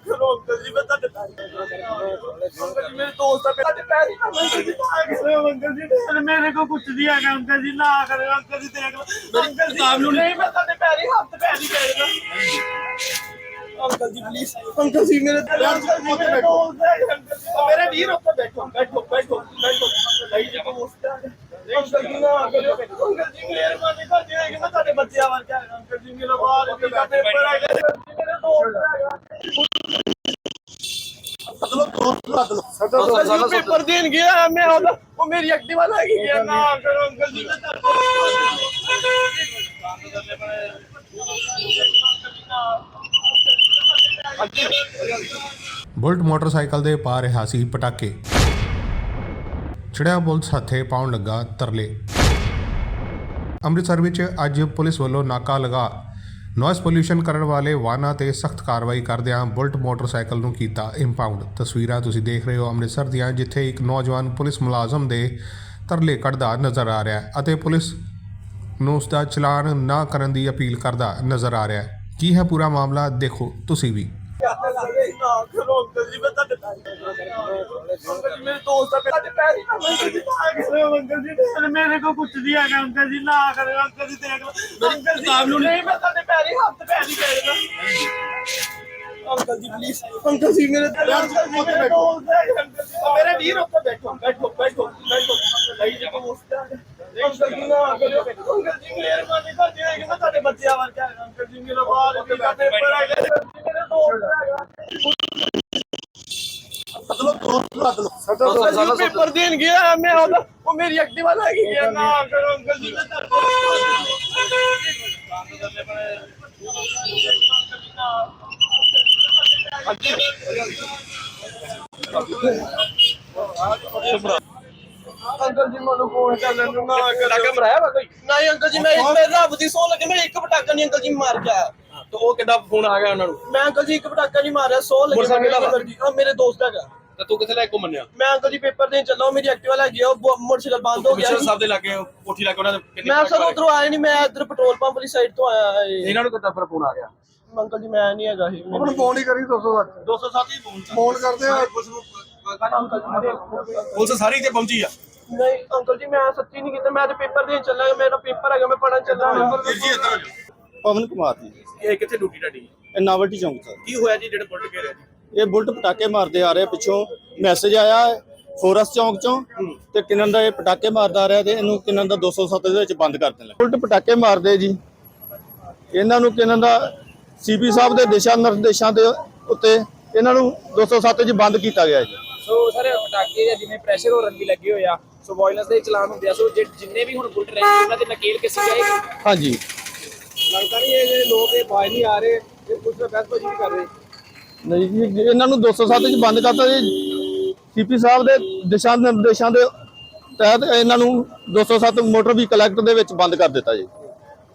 ਕਰੋ ਅੰਕਲ ਜੀ ਮੈਂ ਤੁਹਾਡੇ ਅੰਕਲ ਜੀ ਮੇਰੇ ਦੋਸਤ ਆ ਤੁਹਾਡੇ ਪੈਰ ਹੀ ਅੰਕਲ ਜੀ ਨਾ ਕਰੋ ਅੰਕਲ ਜੀ ਮੇਰੇ- ਮੇਰੇ ਕੋ ਕੁਝ ਨਹੀਂ ਹੈਗਾ ਅੰਕਲ ਜੀ ਨਾ ਕਰੋ ਅੰਕਲ ਜੀ ਦੇਖ ਲਓ ਅੰਕਲ ਜੀ ਨਹੀਂ ਮੈਂ ਤੁਹਾਡੇ ਪੈਰ ਹੀ ਹੱਥ ਪੈਰ ਹੀ ਫੇਰਦਾ uncle ji please uncle ji ਮੇਰੇ ਅੰਕਲ ਜੀ ਮੇਰੇ ਵੀਰ ਉੱਤੇ ਬੈਠੋ ਬੈਠੋ ਬੈਠੋ ਬੈਠੋ ਲਈ ਜੀ ਦੋਸਤ ਹੈ ਅੰਕਲ ਜੀ ਨਾ ਅੰਕਲ ਜੀ ਮਿਹਰਬਾਨੀ ਕਰ ਦਿਓ ਕਿ ਮੈਂ ਤੁਹਾਡੇ ਬੱਚਿਆਂ ਵਰਗਾ ਅੰਕਲ ਜੀ ਮੇਰਾ ਬਾਹਰ ਵੀ ਦਾ ਪੇਪਰ ਅੰਕਲ ਜੀ ਪੇਪਰ ਦੇਣ ਗਿਆ ਮੈਂ ਉਹਦਾ ਉਹ ਮੇਰੀ ਐਕਟਿਵਾ ਲੈ ਕੇ ਗਿਆ। ਨਾ ਕਰੋ ਅੰਕਲ ਜੀ ਮੈਂ ਬੁਲਟ ਮੋਟਰਸਾਈਕਲ ਦੇ ਪਾ ਰਿਹਾ ਸੀ ਪਟਾਕੇ। ਛੜਿਆ ਪੁਲਿਸ ਹੱਥੇ ਪਾਉਣ ਲੱਗਾ ਤਰਲੇ। ਅੰਮ੍ਰਿਤਸਰ ਵਿੱਚ ਅੱਜ ਪੁਲਿਸ ਵੱਲੋਂ ਨਾਕਾ ਲਗਾ ਨੋਇਸ ਪੋਲਿਊਸ਼ਨ ਕਰਨ ਵਾਲੇ ਵਾਹਨਾਂ ਤੇ ਸਖਤ ਕਾਰਵਾਈ ਕਰਦਿਆਂ ਬੁਲਟ ਮੋਟਰਸਾਈਕਲ ਨੂੰ ਕੀਤਾ ਇੰਪਾਊਂਡ ਤਸਵੀਰਾਂ ਤੁਸੀਂ ਦੇਖ ਰਹੇ ਹੋ ਅੰਮ੍ਰਿਤਸਰ ਦੀਆਂ, ਜਿੱਥੇ ਇੱਕ ਨੌਜਵਾਨ ਪੁਲਿਸ ਮੁਲਾਜ਼ਮ ਦੇ ਤਰਲੇ ਕੱਢਦਾ ਨਜ਼ਰ ਆ ਰਿਹਾ ਹੈ ਅਤੇ ਪੁਲਿਸ ਨੂੰ ਉਸ ਦਾ ਚਲਾਨ ਨਾ ਕਰਨ ਦੀ ਅਪੀਲ ਕਰਦਾ ਨਜ਼ਰ ਆ ਰਿਹਾ ਹੈ। ਕੀ ਹੈ ਪੂਰਾ ਮਾਮਲਾ? ਦੇਖੋ, ਤੁਸੀਂ ਵੀ। ਅੰਕਲ ਜੀ ਮੇਰੇ ਕੋ ਕੁਝ ਨਹੀਂ ਹੈਗਾ ਅੰਕਲ ਜੀ ਨਾ ਕਰੋ ਅੰਕਲ ਜੀ ਦੇਖ ਲਓ ਅੰਕਲ ਜੀ ਨਹੀਂ ਮੈਂ ਤੁਹਾਡੇ ਪੈਰ ਹੱਥ ਪੈਰ ਫੇਰਦਾ uncle ji please uncle ji ਮੇਰੇ ਅੰਕਲ ਜੀ ਮੇਰੇ ਦੋਸਤ ਮੇਰੇ ਵੀਰ ਉੱਤੇ ਬੈਠੋ ਬੈਠੋ ਬੈਠੋ ਬੈਠੋ ਲਈ ਜੀ ਦੋਸਤ ਅੰਕਲ ਜੀ ਨਾ ਕਰੋ ਅੰਕਲ ਜੀ ਮਿਹਰਬਾਨੀ ਕਰ ਕਿ ਮੈਂ ਤੁਹਾਡੇ ਬੱਚਿਆਂ ਵਰਗਾ ਅੰਕਲ ਜੀ ਮੇਰਾ ਬਾਹਰ ਵੀ ਪੇਪਰ ਹੈਗਾ ਅੰਕਲ ਅੰਕਲ ਜੀ ਪੇਪਰ ਦੇਣ ਗਿਆ ਮੈਂ ਉਹਦਾ ਉਹ ਮੇਰੀ ਐਕਟਿਵਾ ਲੈ ਕੇ ਗਿਆ ਨਾ। ਕਰੋ ਅੰਕਲ ਜੀ ਮੈਂ ਅੰਕਲ ਜੀ ਮੈਨੂੰ ਫੋਨ ਕਰ ਲੈਣ ਨੂੰ ਨਾ ਪਟਾਕਾ ਮਰਾਇਆ ਵਾ ਕੋਈ? ਨਹੀਂ ਅੰਕਲ ਜੀ ਮੈਂ ਮੈਂ ਰੱਬ ਦੀ ਸੌ ਲੱਗੇ ਮੈਂ ਇੱਕ ਪਟਾਕਾ ਨਹੀਂ ਅੰਕਲ ਜੀ ਮਾਰ ਕੇ ਆਇਆ। ਤੇ ਉਹ ਕਿੱਦਾਂ ਫੋਨ ਆ ਗਿਆ ਉਹਨਾਂ ਨੂੰ? ਮੈਂ ਅੰਕਲ ਜੀ ਇੱਕ ਪਟਾਕਾ ਨਹੀਂ ਮਾਰਿਆ 100 ਲੱਗੇ ਮੋਟਰਸਾਈਕਲ? ਅੰਕਲ ਜੀ। ਹਾਂ ਮੇਰੇ ਦੋਸਤ ਹੈਗਾ। ਤੇ ਤੂੰ ਕਿੱਥੇ ਲੈ ਕੇ ਘੁੰਮਣਿਆ ਮੈਂ ਅੰਕਲ ਜੀ ਪੇਪਰ ਦੇਣ ਚੱਲਾ ਉਹ ਮੇਰੀ ਐਕਟਿਵਾ ਲੈ ਗਿਆ ਉਹ ਬ- ਮੋਟਰਸਾਈਕਲ ਬੰਦ ਹੋ ਗਿਆ ਸੀ। ਸਾਹਿਬ ਦੇ ਲਾਗੇ ਕੋਠੀ ਲਾਗੇ ਉਹਨਾਂ ਦੇ ਕਿੰਨੀ ਮੈਂ ਸਰ ਉਧਰੋਂ ਆਇਆ ਨਹੀਂ ਮੈਂ ਇੱਧਰ ਪੈਟਰੋਲ ਪੰਪ ਵਾਲੀ ਸਾਈਡ ਤੋਂ ਆਇਆ ਮਾਰੇ? ਏ ਇਹਨਾਂ ਨੂੰ ਕਿੱਦਾਂ ਫਿਰ ਫੋਨ ਆ ਗਿਆ? ਅੰਕਲ ਜੀ ਮੈਂ ਨਹੀਂ ਹੈਗਾ ਸੀ ਉਹਨੂੰ ਫੋਨ ਹੀ ਕਰੀ 207 207 ਹੀ ਫੋਨ ਫੋਨ ਕਰਦੇ ਆ। ਪੁਲਿਸ ਸਾਰੀ ਤੇ ਪਹੁੰਚੀ ਆ। ਨਹੀਂ ਅੰਕਲ ਜੀ ਮੈਂ ਸੱਚੀ ਨਹੀਂ ਕੀਤਾ। ਮੈਂ ਤੇ ਪੇਪਰ ਦੇਣ ਚੱਲਾ ਮੇਰਾ ਪੇਪਰ ਹੈਗਾ ਮੈਂ ਪੜਨ ਚੱਲਾ ਪਵਨ ਕੁਮਾਰ ਜੀ। ਇਹ ਕਿੱਥੇ ਡਿਊਟੀ ਤੁਹਾਡੀ? ਇਹ ਨਾਵਲਟੀ ਚੌਂਕ ਸਰ ਕੀ ਹੋਇਆ ਜੀ ਜਿਹੜੇ ਬੁਲਟ ਘੇਰਿਆ ਜੀ? ਇਹ ਬੁਲਟ ਪਟਾਕੇ ਮਾਰਦੇ ਆ ਰਹੇ ਪਿੱਛੋਂ ਮੈਸੇਜ ਆਇਆ ਹੈ ਫੋਰਸ ਚੌਂਕ ਚੋਂ ਤੇ ਕਿੰਨਨ ਦਾ ਇਹ ਪਟਾਕੇ ਮਾਰਦਾ ਆ ਰਿਹਾ ਤੇ ਇਹਨੂੰ ਕਿੰਨਨ ਦਾ 207 ਦੇ ਵਿੱਚ ਬੰਦ ਕਰ ਦੇਣਾ। ਬੁਲਟ ਪਟਾਕੇ ਮਾਰਦੇ ਜੀ। ਇਹਨਾਂ ਨੂੰ ਕਿੰਨਨ ਦਾ ਸੀਪੀ ਸਾਹਿਬ ਦੇ ਦਿਸ਼ਾ ਨਿਰਦੇਸ਼ਾਂ ਦੇ ਉੱਤੇ ਇਹਨਾਂ ਨੂੰ 207 'ਚ ਬੰਦ ਕੀਤਾ ਗਿਆ ਜੀ। ਸੋ ਸਰ ਪਟਾਕੇ ਜਾਂ ਜਿਵੇਂ ਪ੍ਰੈਸ਼ਰ ਹੋਰਨ ਵੀ ਲੱਗੇ ਹੋਏ ਆ ਸੋ ਵਾਇਲੈਂਸ ਦੇ ਚਲਾਨ ਹੁੰਦੇ ਆ ਸੋ ਜਿੰਨੇ ਵੀ ਹੁਣ ਬੁਲਟ ਰਹੇ ਉਹਨਾਂ ਦੇ ਨਕੇਲ ਕਿਸੇ ਜਾਏਗੀ ਹਾਂਜੀ। ਲੱਗਦਾ ਨਹੀਂ, ਇਹ ਜਿਹੜੇ ਲੋਕ ਇਹ ਬਾਜ ਨਹੀਂ ਆ ਰਹੇ, ਇਹ ਕੁਝ ਨਾ ਬਹਿਸਬਾਜ਼ੀ ਵੀ ਕਰ ਰਹੇ। ਨਹੀਂ ਜੀ ਇਹਨਾਂ ਨੂੰ 207 'ਚ ਬੰਦ ਕਰਤਾ ਜੀ। ਸੀਪੀ ਸਾਹਿਬ ਦੇ ਦਿਸ਼ਾ ਨਿਰਦੇਸ਼ਾਂ ਦੇ ਤਹਿਤ ਇਹਨਾਂ ਨੂੰ 207 ਮੋਟਰ ਵਹੀਕਲ ਐਕਟ ਦੇ ਵਿੱਚ ਬੰਦ ਕਰ ਦਿੱਤਾ ਜੀ।